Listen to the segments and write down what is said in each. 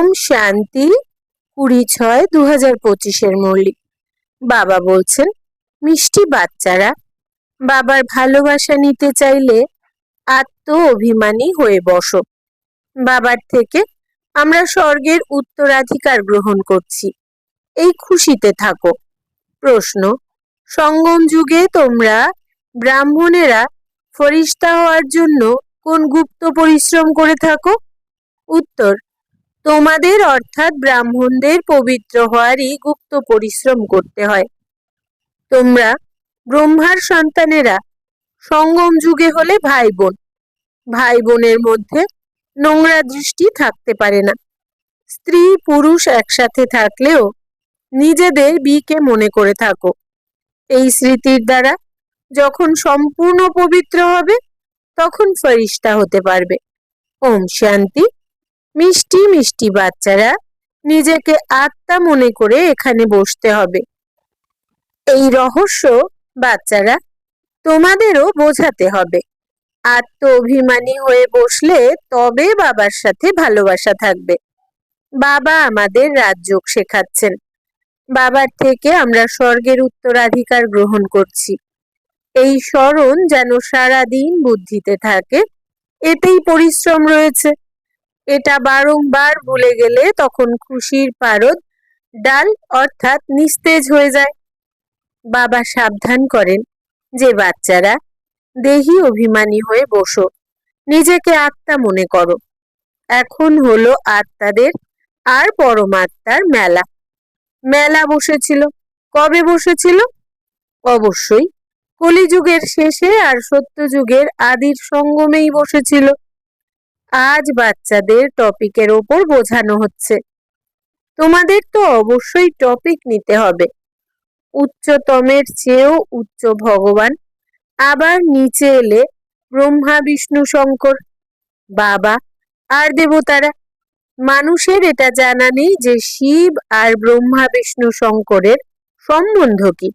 ওম শান্তি কুড়ি ছয় দু হাজার পঁচিশের মল্লিক বাবা বলছেন, মিষ্টি বাচ্চারা, বাবার ভালোবাসা নিতে চাইলে আত্ম অভিমানী হয়ে বসো। বাবার থেকে আমরা স্বর্গের উত্তরাধিকার গ্রহণ করছি। এই খুশিতে থাকো। প্রশ্ন, সঙ্গম যুগে তোমরা ব্রাহ্মণেরা ফরিস্তা হওয়ার জন্য কোন গুপ্ত পরিশ্রম করে থাকো? উত্তর তোমাদের অর্থাৎ ব্রাহ্মণদের পবিত্র হওয়ারই গুপ্ত পরিশ্রম করতে হয়। তোমরা ব্রহ্মার সন্তানেরা সঙ্গম যুগে হলে ভাই বোন ভাই বোনের মধ্যে নোংরা দৃষ্টি থাকতে পারে না। স্ত্রী পুরুষ একসাথে থাকলেও নিজেদের বিকে মনে করে থাকো। এই স্মৃতির দ্বারা যখন সম্পূর্ণ পবিত্র হবে, তখন ফরিস্তা হতে পারবে। ওম শান্তি। মিষ্টি মিষ্টি বাচ্চারা নিজেকে আত্মা মনে করে এখানে বসতে হবে। এই রহস্য বাচ্চারা তোমাদেরও বোঝাতে হবে। আত্ম অভিমানী হয়ে বসলে তবে বাবার সাথে ভালোবাসা থাকবে। বাবা আমাদের রাজযোগ শেখাচ্ছেন। বাবার থেকে আমরা স্বর্গের উত্তরাধিকার গ্রহণ করছি। এই স্মরণ যেন সারাদিন বুদ্ধিতে থাকে, এতেই পরিশ্রম রয়েছে। এটা বারংবার ভুলে গেলে তখন খুশির পারদ ডাল অর্থাৎ নিস্তেজ হয়ে যায়। বাবা সাবধান করেন যে বাচ্চারা দেহি অভিমানী হয়ে বসো, নিজেকে আত্মা মনে করো। এখন হলো আত্মাদের আর পরমাত্মার মেলা। মেলা বসেছিল, কবে বসেছিল? অবশ্যই কলিযুগের শেষে আর সত্যযুগের আদির সঙ্গমেই বসেছিল। আজ বাচ্চাদের টপিকের ওপর বোঝানো হচ্ছে। তোমাদের তো অবশ্যই টপিক নিতে হবে। উচ্চতমের চেয়েও উচ্চ ভগবান। আবার নিচে এলে ব্রহ্মা, বিষ্ণু, শঙ্কর, বাবা আর দেবতারা। মানুষের এটা জানা নেই যে শিব আর ব্রহ্মা, বিষ্ণু, শঙ্করের সম্বন্ধ কি।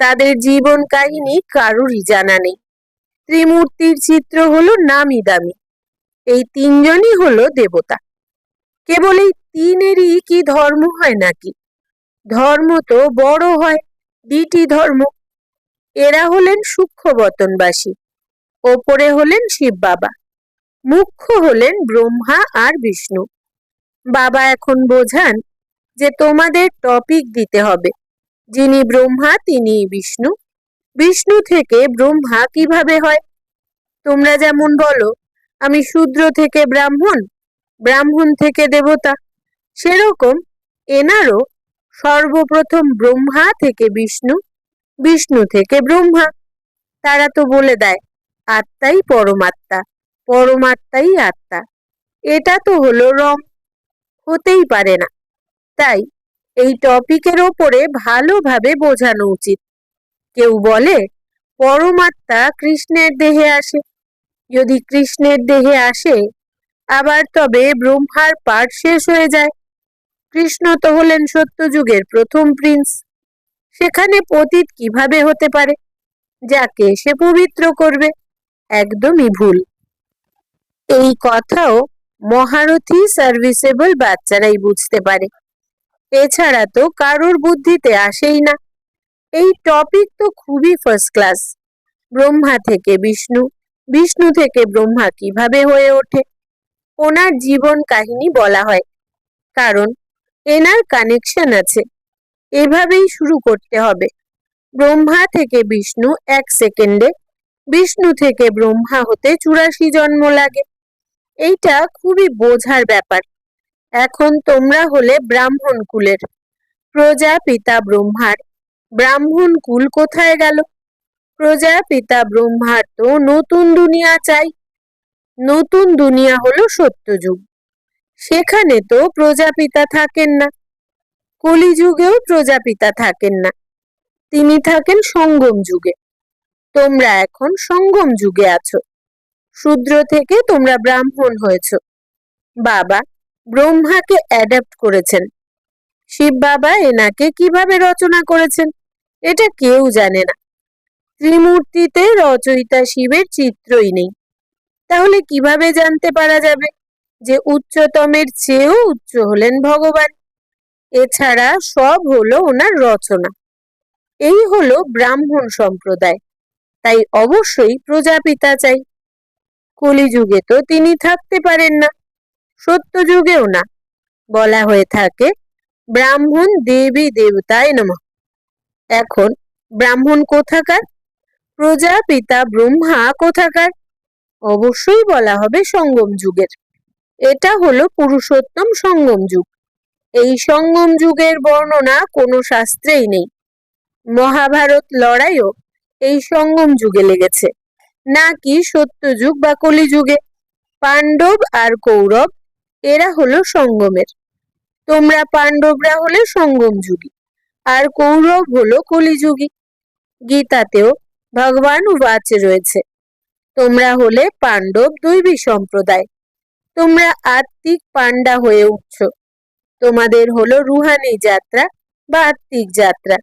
তাদের জীবন কাহিনী কারোরই জানা নেই। ত্রিমূর্তির চিত্র হলো নামি দামি। এই তিনজনই হলো দেবতা। কেবল এই তিনেরই কি ধর্ম হয় নাকি? ধর্ম তো বড় হয় দ্বিটি ধর্ম। এরা হলেন সূক্ষ্মবতনবাসী, ওপরে হলেন শিব বাবা, মুখ্য হলেন ব্রহ্মা আর বিষ্ণু। বাবা এখন বোঝান যে তোমাদের টপিক দিতে হবে, যিনি ব্রহ্মা তিনি বিষ্ণু। বিষ্ণু থেকে ব্রহ্মা কীভাবে হয়? তোমরা যেমন বলো আমি শূদ্র থেকে ব্রাহ্মণ ব্রাহ্মণ থেকে দেবতা। সেরকম এনারও সর্বপ্রথম ব্রহ্মা থেকে বিষ্ণু বিষ্ণু থেকে ব্রহ্মা। তারা তো বলে দেয়, আত্মাই পরমাত্মা, পরমাত্মাই আত্মা। এটা তো হলো রং, হতেই পারে না। তাই এই টপিকের ওপরে ভালোভাবে বোঝানো উচিত। কেউ বলে, পরমাত্মা কৃষ্ণের দেহে আসে যদি কৃষ্ণের দেহে আসে, আবার তবে ব্রহ্মার পাঠ শেষ হয়ে যায়। কৃষ্ণ তো হলেন সত্যযুগের প্রথম প্রিন্স। সেখানে পতিত কীভাবে হতে পারে? যাকে সে পবিত্র করবে, একদমই ভুল। এই কথাও মহারথী সার্ভিসেবল বাচ্চারাই বুঝতে পারে। এছাড়া তো কারোর বুদ্ধিতে আসেই না। এই টপিক তো খুবই ফার্স্ট ক্লাস ব্রহ্মা থেকে বিষ্ণু। বিষ্ণু থেকে ব্রহ্মা কীভাবে হয়ে ওঠে? ওনার জীবন কাহিনী বলা হয়। কারণ, এনার কানেকশন আছে। এভাবেই শুরু করতে হবে। ব্রহ্মা থেকে বিষ্ণু এক সেকেন্ডে বিষ্ণু থেকে ব্রহ্মা হতে চুরাশি জন্ম লাগে। এইটা খুবই বোঝার ব্যাপার। এখন তোমরা হলে ব্রাহ্মণ কুলের। প্রজাপিতা ব্রহ্মার। ব্রাহ্মণ কুল কোথায় গেল? প্রজাপিতা ব্রহ্মার তো নতুন দুনিয়া চাই। নতুন দুনিয়া হলো সত্যযুগ। সেখানে তো প্রজাপিতা থাকেন না। কলিযুগেও প্রজাপিতা থাকেন না। তিনি থাকেন সঙ্গম যুগে। তোমরা এখন সঙ্গম যুগে আছো। শূদ্র থেকে তোমরা ব্রাহ্মণ হয়েছ। বাবা ব্রহ্মাকে অ্যাডাপ্ট করেছেন। শিব বাবা এনাকে কীভাবে রচনা করেছেন, এটা কেউ জানে না। ত্রিমূর্তিতে রচয়িতা শিবের চিত্রই নেই। তাহলে কীভাবে জানতে পারা যাবে যে উচ্চতমের চেয়েও উচ্চ হলেন ভগবান? এছাড়া সব হলো ওনার রচনা। এই হলো ব্রাহ্মণ সম্প্রদায়, তাই অবশ্যই প্রজাপিতা চাই। কলিযুগে তো তিনি থাকতে পারেন না সত্য যুগেও না। বলা হয়ে থাকে, ব্রাহ্মণ দেবী দেবতায় নম। এখন ব্রাহ্মণ কোথাকার? প্রজাপিতা ব্রহ্মা কোথাকার? অবশ্যই বলা হবে সঙ্গম যুগের। এটা হলো পুরুষোত্তম সঙ্গম যুগ। এই সঙ্গম যুগের বর্ণনা কোনো শাস্ত্রেই নেই। মহাভারত লড়াইও এই সঙ্গম যুগে লেগেছে। নাকি সত্যযুগ বা কলিযুগে? পাণ্ডব আর কৌরব, এরা হলো সঙ্গমের। তোমরা পাণ্ডবরা হলে সঙ্গম যুগী, আর কৌরব হলো কলিযুগী। গীতাতেও ভগবান উবাচ রয়েছে। তোমরা হলে পাণ্ডব দৈবী সম্প্রদায়। তোমরা আত্মিক পাণ্ডা হয়ে উঠছ। তোমাদের হলো রুহানি যাত্রা বা আত্মিক যাত্রা,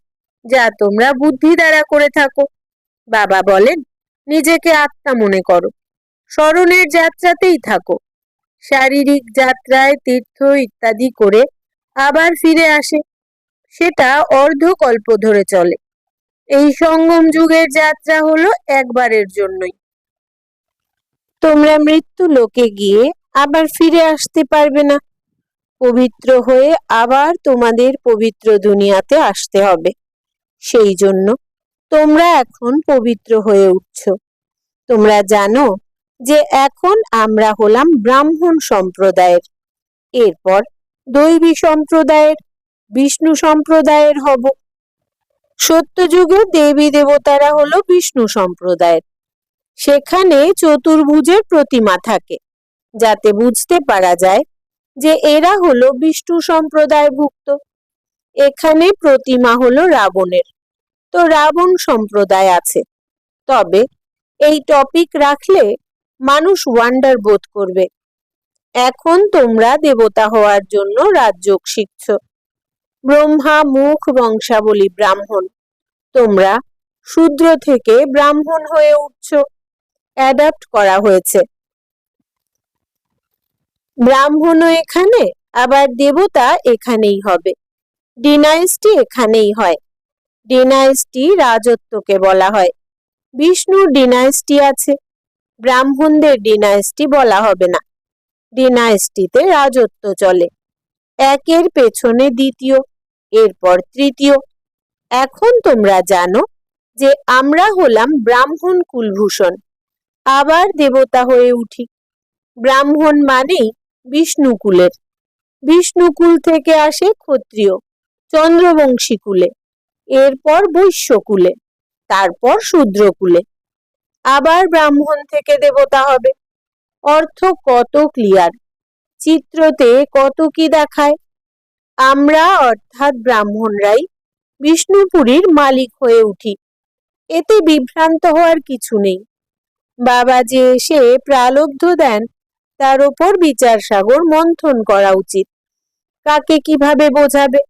যা তোমরা বুদ্ধি দ্বারা করে থাকো। বাবা বলেন, নিজেকে আত্মা মনে করো। স্মরণের যাত্রাতেই থাকো। শারীরিক যাত্রায় তীর্থ ইত্যাদি করে আবার ফিরে আসে। সেটা অর্ধকল্প ধরে চলে। এই সঙ্গম যুগের যাত্রা হলো একবারের জন্যই। তোমরা মৃত্যু লোকে গিয়ে আবার ফিরে আসতে পারবে না। পবিত্র হয়ে আবার তোমাদের পবিত্র দুনিয়াতে আসতে হবে। সেই জন্য তোমরা এখন পবিত্র হয়ে উঠছ। তোমরা জানো যে এখন আমরা হলাম ব্রাহ্মণ সম্প্রদায়ের। এরপর দৈবী সম্প্রদায়ের, বিষ্ণু সম্প্রদায়ের হব। সত্যযুগে দেবী দেবতারা হলো বিষ্ণু সম্প্রদায়ের। সেখানে চতুর্ভুজের প্রতিমা থাকে, যাতে বুঝতে পারা যায় যে এরা হলো বিষ্ণু সম্প্রদায়ভুক্ত। এখানে প্রতিমা হলো রাবণের। তো রাবণ সম্প্রদায় আছে। তবে এই টপিক রাখলে মানুষ ওয়ান্ডার বোধ করবে। এখন তোমরা দেবতা হওয়ার জন্য রাজযোগ শিখছ। ব্রহ্মা মুখ বংশাবলী ব্রাহ্মণ। তোমরা শূদ্র থেকে ব্রাহ্মণ হয়ে উঠছ। অ্যাডাপ্ট করা হয়েছে। ব্রাহ্মণও এখানে, আবার দেবতা এখানেই হবে। ডিনাইস্টি এখানেই হয়। ডিনাইস্টি রাজত্বকে বলা হয়। বিষ্ণুর ডিনাইস্টি আছে। ব্রাহ্মণদের ডিনাইস্টি বলা হবে না। ডিনাইস্টিতে রাজত্ব চলে। একের পেছনে দ্বিতীয়। এরপর তৃতীয়, এখন তোমরা জানো যে আমরা হলাম ব্রাহ্মণ কুলভূষণ। আবার দেবতা হয়ে উঠি। ব্রাহ্মণ মানেই বিষ্ণুকুলের বিষ্ণুকুল থেকে আসে ক্ষত্রিয়, চন্দ্রবংশী কুলে, এরপর বৈশ্যকুলে তারপর শূদ্রকুলে আবার ব্রাহ্মণ থেকে দেবতা হবে। অর্থ কত ক্লিয়ার চিত্রতে কত কি দেখায়? আমরা অর্থাৎ ব্রাহ্মণরাই বিষ্ণুপুরীর মালিক হয়ে উঠি। এতে বিভ্রান্ত হওয়ার কিছু নেই। বাবা যে এসে প্রালব্ধ দেন, তার ওপর বিচার সাগর মন্থন করা উচিত। কাকে কীভাবে বোঝাবে?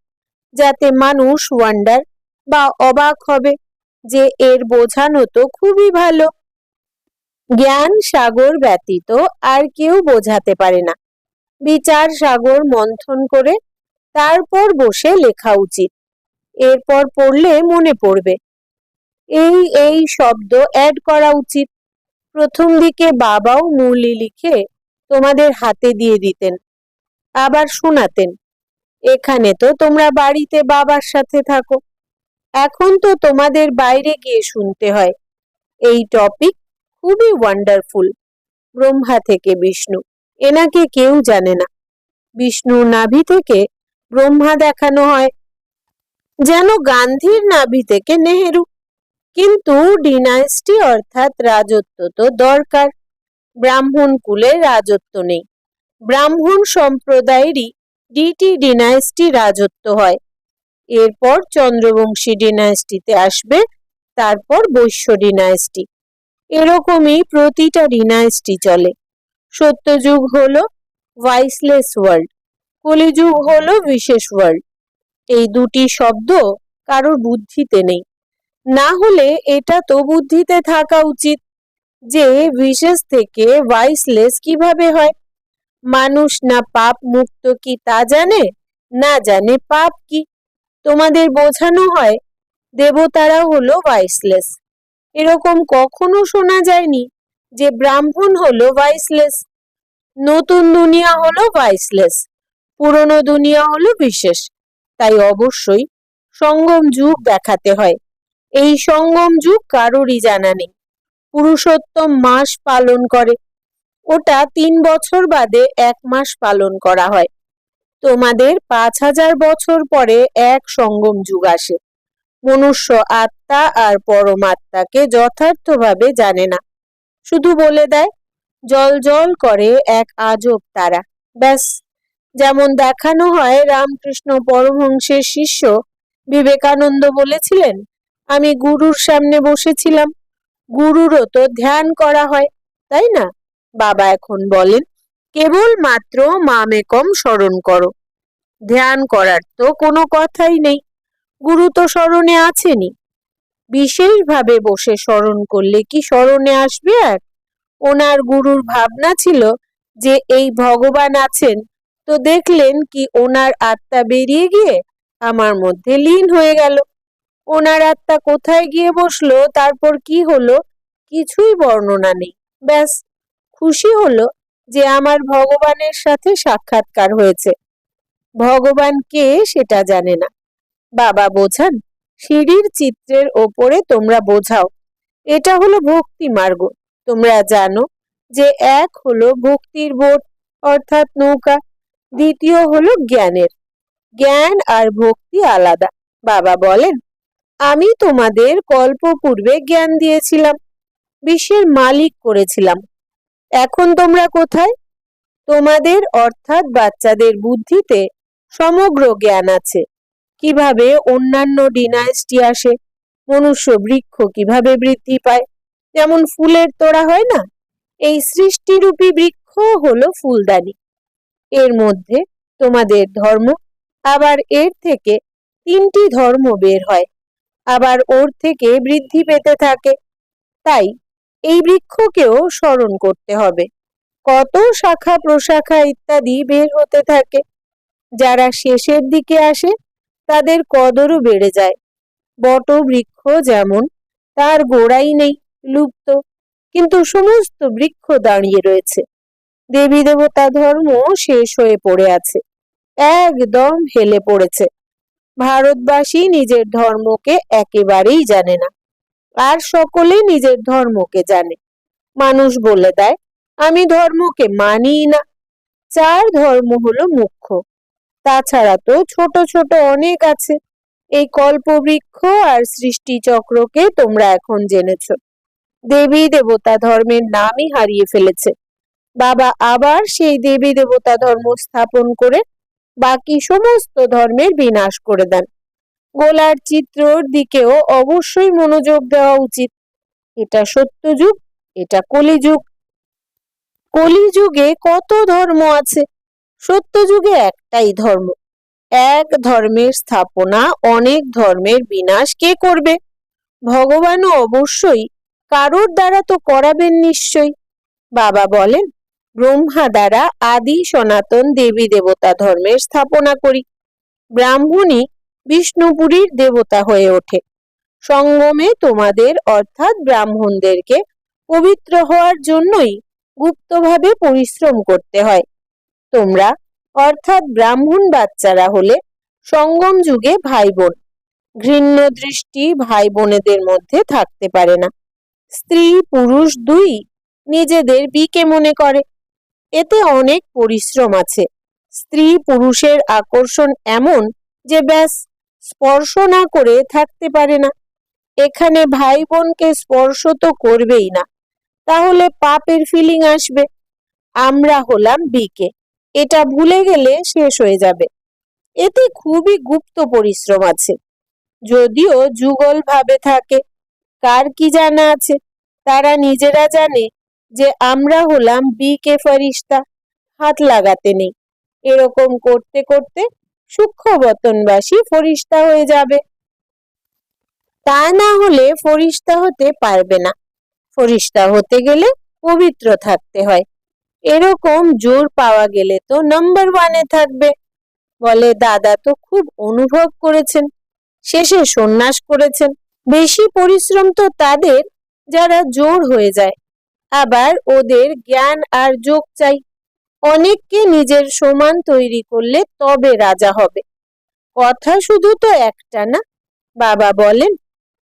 যাতে মানুষ ওয়ান্ডার বা অবাক হবে যে এর বোঝানো তো খুবই ভালো। জ্ঞান সাগর ব্যতীত আর কেউ বোঝাতে পারে না। বিচার সাগর মন্থন করে তারপর বসে লেখা উচিত। এরপর পড়লে মনে পড়বে। এই এই শব্দ অ্যাড করা উচিত। প্রথম দিকে বাবাও মুরলি লিখে তোমাদের হাতে দিয়ে দিতেন। আবার শোনাতেন, এখানে তো তোমরা বাড়িতে বাবার সাথে থাকো। এখন তো তোমাদের বাইরে গিয়ে শুনতে হয়। এই টপিক খুবই ওয়ান্ডারফুল ব্রহ্মা থেকে বিষ্ণু। এনাকে কেউ জানে না। বিষ্ণু নাভি থেকে ব্রহ্মা দেখানো হয়। যেন গান্ধীর নাভি থেকে নেহেরু। কিন্তু ডিনাইস্টি অর্থাৎ রাজত্ব তো দরকার। ব্রাহ্মণ কুলে রাজত্ব নেই। ব্রাহ্মণ সম্প্রদায়েরই ডিটি ডিনাইস্টি রাজত্ব হয়। এরপর চন্দ্রবংশী ডিনাইস্টিতে আসবে, তারপর বৈশ্য ডিনাইস্টি এরকমই প্রতিটা ডিনাইস্টি চলে। সত্যযুগ হলো ভাইসলেস ওয়ার্ল্ড কলিযুগ হলো বিশেষ ওয়ার্ল্ড এই দুটি শব্দ কারোর বুদ্ধিতে নেই। না হলে এটা তো বুদ্ধিতে থাকা উচিত যে বিশেষ থেকে ভাইসলেস কীভাবে হয়? মানুষ না পাপ মুক্ত কি তা জানে? না জানে পাপ কি? তোমাদের বোঝানো হয়, দেবতারা হলো ভাইসলেস এরকম কখনো শোনা যায়নি যে ব্রাহ্মণ হলো ভাইসলেস নতুন দুনিয়া হলো ভাইসলেস পুরনো দুনিয়া হলো বিশেষ, তাই অবশ্যই সঙ্গম যুগ দেখাতে হয়। এই সঙ্গম যুগ কারোরই জানা নেই। পুরুষোত্তম মাস পালন করে। ওটা তিন বছর বাদে এক মাস পালন করা হয়। তোমাদের পাঁচ হাজার বছর পরে এক সঙ্গম যুগ আসে। মনুষ্য আত্মা আর পরমাত্মাকে যথার্থভাবে জানে না। শুধু বলে দেয়, জল জল করে এক আজব তারা। ব্যাস। যেমন দেখানো হয় রামকৃষ্ণ পরমহংসের শিষ্য বিবেকানন্দ বলেছিলেন, আমি গুরুর সামনে বসেছিলাম। গুরুরও তো ধ্যান করা হয়, তাই না? বাবা এখন বলেন, কেবল মাত্র মামেকম স্মরণ করো। ধ্যান করার তো কোনো কথাই নেই। গুরু তো স্মরণে আছেনি বিশেষভাবে বসে স্মরণ করলে কি স্মরণে আসবে আর? ওনার গুরুর ভাবনা ছিল যে এই ভগবান আছেন তো দেখলেন কি ওনার আত্মা বেরিয়ে গিয়ে আমার মধ্যে লীন হয়ে গেল। ওনার আত্মা কোথায় গিয়ে বসল, তারপর কি হলো কিছুই বর্ণনা নেই। ব্যাস, খুশি হলো যে আমার ভগবানের সাথে সাক্ষাৎকার হয়েছে। ভগবান কে সেটা জানে না। বাবা বোঝান, সিঁড়ির চিত্রের ওপরে তোমরা বোঝাও। এটা হলো ভক্তি মার্গ। তোমরা জানো যে এক হলো ভক্তির বোট, অর্থাৎ নৌকা। দ্বিতীয় হলো জ্ঞানের। জ্ঞান আর ভক্তি আলাদা। বাবা বলেন, আমি তোমাদের কল্প পূর্বে জ্ঞান দিয়েছিলাম, বিশ্বের মালিক করেছিলাম। এখন তোমরা কোথায়? তোমাদের অর্থাৎ বাচ্চাদের বুদ্ধিতে সমগ্র জ্ঞান আছে। কীভাবে অন্যান্য ডিনাইস্টি আসে, মনুষ্য বৃক্ষ কীভাবে বৃদ্ধি পায়, যেমন ফুলের তোড়া হয় না? এই সৃষ্টিরূপী বৃক্ষ হলো ফুলদানি। এর মধ্যে তোমাদের ধর্ম। আবার এর থেকে তিনটি ধর্ম বের হয়। আবার ওর থেকে বৃদ্ধি পেতে থাকে। তাই এই বৃক্ষকেও স্মরণ করতে হবে। কত শাখা প্রশাখা ইত্যাদি বের হতে থাকে। যারা শেষের দিকে আসে, তাদের কদরও বেড়ে যায়। বট বৃক্ষ যেমন, তার গোড়াই নেই, লুপ্ত। কিন্তু সমস্ত বৃক্ষ দাঁড়িয়ে রয়েছে। দেবী দেবতা ধর্ম শেষ হয়ে পড়ে আছে। একদম হেলে পড়েছে। ভারতবাসী নিজের ধর্মকে একেবারেই জানে না। আর সকলে নিজের ধর্মকে জানে। মানুষ বলে দেয়, আমি ধর্মকে মানি না। চার ধর্ম হলো মুখ্য। তাছাড়া তো ছোট ছোট অনেক আছে। এই কল্পবৃক্ষ আর সৃষ্টি চক্রকে তোমরা এখন জেনেছ। দেবী দেবতা ধর্মের নামই হারিয়ে ফেলেছে। বাবা আবার সেই দেবী দেবতা ধর্ম স্থাপন করে বাকি সমস্ত ধর্মের বিনাশ করে দেন। গোলার চিত্রর দিকেও অবশ্যই মনোযোগ দেওয়া উচিত। এটা সত্যযুগ, এটা কলিযুগ। কলিযুগে কত ধর্ম আছে? সত্যযুগে একটাই ধর্ম। এক ধর্মের স্থাপনা অনেক ধর্মের বিনাশ কে করবে? ভগবানও অবশ্যই কারোর দ্বারা তো করাবেন নিশ্চয়ই। বাবা বলেন ব্রহ্মা দ্বারা আদি সনাতন দেবী দেবতা ধর্মের স্থাপনা করি। ব্রাহ্মণী বিষ্ণুপুরীর দেবতা হয়ে ওঠে। সঙ্গমে তোমাদের অর্থাৎ ব্রাহ্মণদেরকে পবিত্র হওয়ার জন্যই গুপ্তভাবে পরিশ্রম করতে হয়। তোমরা অর্থাৎ ব্রাহ্মণ বাচ্চারা হলে সঙ্গম যুগে ভাই বোন ঘৃণ্য দৃষ্টি ভাই বোনেদের মধ্যে থাকতে পারে না। স্ত্রী পুরুষ দুই নিজেদের বিকে মনে করে। এতে অনেক পরিশ্রম আছে। স্ত্রী পুরুষের আকর্ষণ এমন যে ব্যাস স্পর্শ না করে থাকতে পারে না। এখানে ভাই বোনকে স্পর্শ তো করবেই না। তাহলে পাপের ফিলিং আসবে। আমরা হলাম বিকে এটা ভুলে গেলে শেষ হয়ে যাবে। এতে খুবই গুপ্ত পরিশ্রম আছে। যদিও যুগল ভাবে থাকে। কার কি জানা আছে? তারা নিজেরা জানে যে আমরা হলাম বি কে ফরিস্তা হাত লাগাতে নেই। এরকম করতে করতে সূক্ষ্ম বতনবাসী ফরিস্তা হয়ে যাবে। তা না হলে ফরিস্তা হতে পারবে না। ফরিস্তা হতে গেলে পবিত্র থাকতে হয়। এরকম জোর পাওয়া গেলে তো নাম্বার ওয়ানে থাকবে। বলে দাদা তো খুব অনুভব করেছেন, শেষে সন্ন্যাস করেছেন। বেশি পরিশ্রম তো তাদের, যারা জোর হয়ে যায়। আবার ওদের জ্ঞান আর যোগ চাই। অনেককে নিজের সমান তৈরি করলে তবে রাজা হবে। কথা শুধু তো একটা না। বাবা বলেন,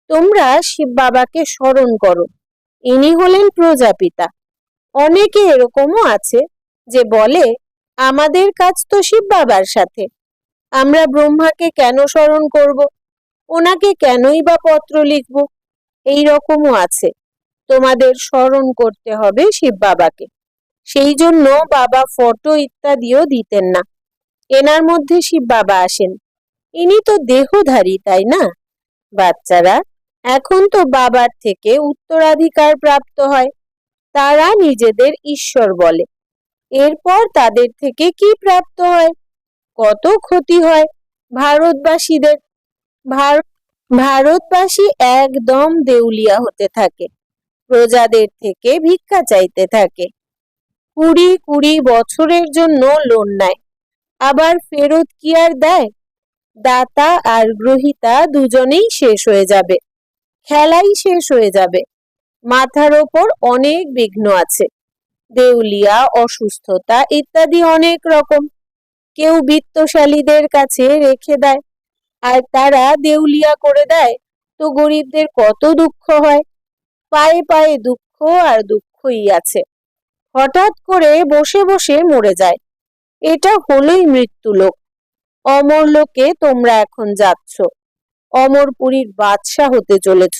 তোমরা শিব বাবাকে স্মরণ করো। ইনি হলেন প্রজাপিতা। অনেকে এরকমও আছে যে বলে, আমাদের কাজ তো শিব বাবার সাথে। আমরা ব্রহ্মাকে কেন স্মরণ করব? ওনাকে কেনই বা পত্র লিখব? এই রকমও আছে। তোমাদের স্মরণ করতে হবে শিব বাবাকে। সেই জন্য বাবা ফটো ইত্যাদিও দিতেন না। এনার মধ্যে শিব বাবা আসেন। ইনি তো দেহধারী, তাই না? বাচ্চারা, এখন তো বাবার থেকে উত্তরাধিকার প্রাপ্ত হয়। তারা নিজেদের ঈশ্বর বলে। এরপর তাদের থেকে কি প্রাপ্ত হয়? কত ক্ষতি হয় ভারতবাসীদের? ভারত ভারতবাসী একদম দেউলিয়া হতে থাকে। প্রজাদের থেকে ভিক্ষা চাইতে থাকে। কুড়ি কুড়ি বছরের জন্য লোন নেয়। আবার ফেরত কি আর দেয়? দাতা আর গ্রহিতা দুজনেই শেষ হয়ে যাবে। খেলাই শেষ হয়ে যাবে। মাথার ওপর অনেক বিঘ্ন আছে। দেউলিয়া, অসুস্থতা ইত্যাদি অনেক রকম। কেউ বিত্তশালীদের কাছে রেখে দেয়। আর তারা দেউলিয়া করে দেয়, তো গরিবদের কত দুঃখ হয়। পায়ে পায়ে দুঃখ আর দুঃখই আছে। হঠাৎ করে বসে বসে মরে যায়। এটা হলোই মৃত্যু লোক অমর লোকে তোমরা এখন যাচ্ছ। অমরপুরীর বাদশাহ হতে চলেছ।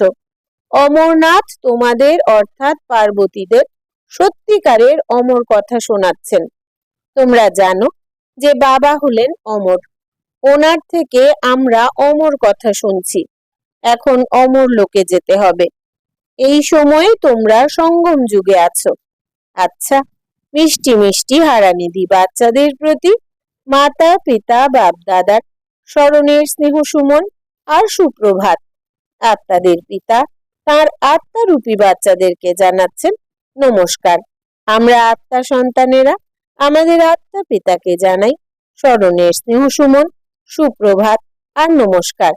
অমরনাথ তোমাদের অর্থাৎ পার্বতীদের সত্যিকারের অমর কথা শোনাচ্ছেন। তোমরা জানো যে বাবা হলেন অমর। ওনার থেকে আমরা অমর কথা শুনছি। এখন অমর লোকে যেতে হবে। এই সময়ে তোমরা সঙ্গম যুগে আছো। আচ্ছা মিষ্টি মিষ্টি হারানিধি বাচ্চাদের প্রতি। মাতা, পিতা, বাপ দাদার স্মরণের স্নেহ সুমন আর সুপ্রভাত। আত্মাদের পিতা তার আত্মারূপী বাচ্চাদেরকে জানাচ্ছেন, নমস্কার। আমরা আত্মা সন্তানেরা, আমাদের আত্মা পিতাকে জানাই, স্মরণের স্নেহ সুমন, সুপ্রভাত আর নমস্কার।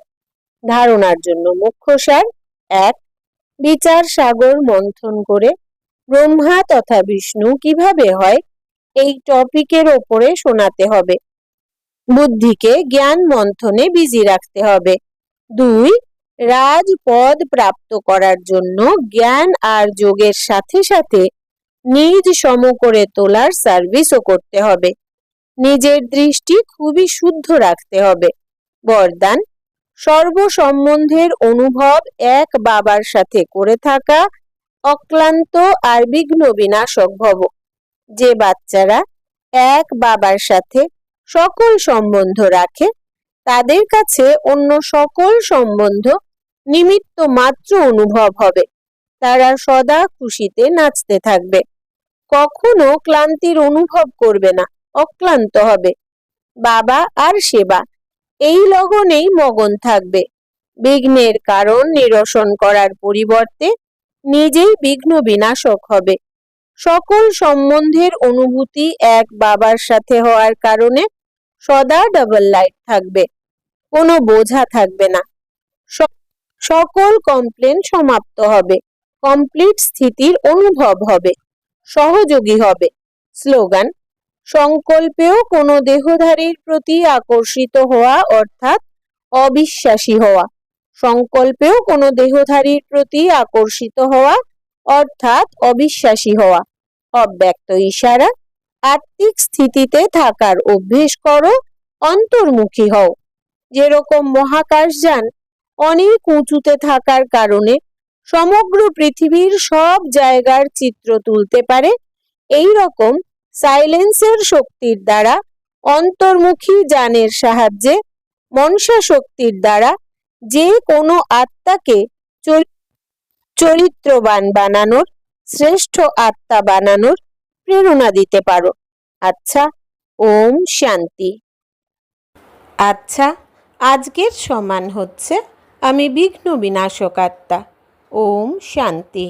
ধারণার জন্য মুখ্য সার এক বিচার সাগর মন্থন করে ব্রহ্মা তথা বিষ্ণু কীভাবে হয়, এই টপিকের ওপরে শোনাতে হবে। বুদ্ধিকে জ্ঞান মন্থনে বিজি রাখতে হবে। দুই, রাজপদ প্রাপ্ত করার জন্য জ্ঞান আর যোগের সাথে সাথে নিজ সম করে তোলার সার্ভিসও করতে হবে। নিজের দৃষ্টি খুবই শুদ্ধ রাখতে হবে। বরদান সর্বসম্বন্ধের অনুভব এক বাবার সাথে করে থাকা অক্লান্ত আর বিঘ্ন বিনাশক ভব। যে বাচ্চারা এক বাবার সাথে সকল সম্বন্ধ রাখে, তাদের কাছে অন্য সকল সম্বন্ধ নিমিত্ত মাত্র অনুভব হবে। তারা সদা খুশিতে নাচতে থাকবে। কখনো ক্লান্তির অনুভব করবে না, অক্লান্ত হবে। বাবা আর সেবা এই লগনেই মগন থাকবে। বিঘ্নের কারণ নিরসন করার পরিবর্তে নিজেই বিঘ্ন বিনাশক হবে। সকল সম্বন্ধের অনুভূতি এক বাবার সাথে হওয়ার কারণে সদা ডাবল লাইট থাকবে, কোনো বোঝা থাকবে না। সকল কমপ্লেন সমাপ্ত হবে কমপ্লিট স্থিতির অনুভব হবে, সহযোগী হবে। স্লোগান সংকল্পেও কোনো দেহধারীর প্রতি আকর্ষিত হওয়া, অর্থাৎ অবিশ্বাসী হওয়া। সংকল্পেও কোনো দেহধারীর প্রতি আকর্ষিত হওয়া, অর্থাৎ অবিশ্বাসী হওয়া। অব্যক্ত ইশারা, আত্মিক স্থিতিতে থাকার অভ্যেস করো, অন্তর্মুখী হও। যেরকম মহাকাশযান অনেক উঁচুতে থাকার কারণে সমগ্র পৃথিবীর সব জায়গার চিত্র তুলতে পারে এই রকম সাইলেন্সের শক্তির দ্বারা অন্তর্মুখী যানের সাহায্যে মনসা শক্তির দ্বারা যে কোনো আত্মাকে চরিত্রবান বানানোর, শ্রেষ্ঠ আত্মা বানানোর প্রেরণা দিতে পারো। আচ্ছা ওম শান্তি। আচ্ছা আজকের সমান হচ্ছে আমি বিঘ্ন বিনাশক আত্মা। ওম শান্তি।